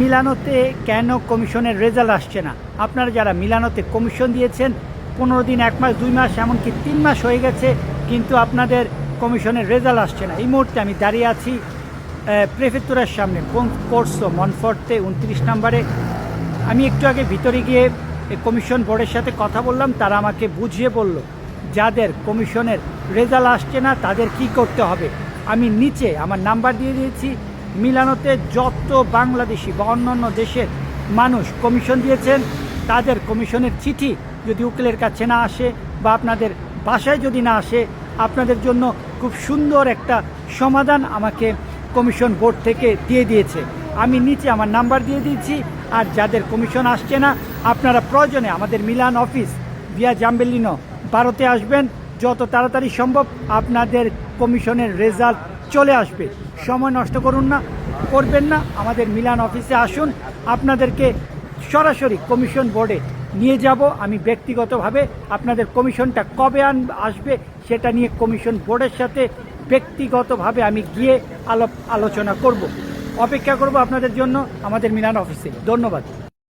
মিলানোতে কেন কমিশনের রেজাল্ট আসছে না? আপনারা যারা মিলানোতে কমিশন দিয়েছেন, পনেরো দিন, এক মাস, দুই মাস, এমনকি তিন মাস হয়ে গেছে, কিন্তু আপনাদের কমিশনের রেজাল্ট আসছে না। এই মুহূর্তে আমি দাঁড়িয়ে আছি প্রেফেক্টুরার সামনে, কোন কোর্সো মনফর্টে উনত্রিশ নম্বরে। আমি একটু আগে ভিতরে গিয়ে কমিশন বোর্ডের সাথে কথা বললাম, তারা আমাকে বুঝিয়ে বলল, যাদের কমিশনের রেজাল্ট আসছে না, তাদের কি করতে হবে? আমি নিচে আমার নাম্বার দিয়ে দিয়েছি মিলানোতে যত বাংলাদেশি বা অন্যান্য দেশের মানুষ কমিশন দিয়েছেন, তাদের কমিশনের চিঠি যদি উকিলের কাছে না আসে বা আপনাদের বাসায় যদি না আসে, আপনাদের জন্য খুব সুন্দর একটা সমাধান আমাকে কমিশন বোর্ড থেকে দিয়ে দিয়েছে। আমি নিচে আমার নাম্বার দিয়ে দিয়েছি, আর যাদের কমিশন আসছে না, আপনারা প্রয়োজনে আমাদের মিলান অফিস ভিয়া জাম্বেলিনো ভারতে আসবেন। যত তাড়াতাড়ি সম্ভব আপনাদের কমিশনের রেজাল্ট চলে আসবে। সময় নষ্ট করুন না, করবেন না। আমাদের মিলান অফিসে আসুন। আপনাদেরকে সরাসরি কমিশন বোর্ডে নিয়ে যাব। আমি ব্যক্তিগতভাবে আপনাদের কমিশনটা কবে আন, আসবে সেটা নিয়ে কমিশন বোর্ডের সাথে ব্যক্তিগতভাবে আমি গিয়ে আলোচনা করব। অপেক্ষা করব আপনাদের জন্য আমাদের মিলান অফিসে। ধন্যবাদ।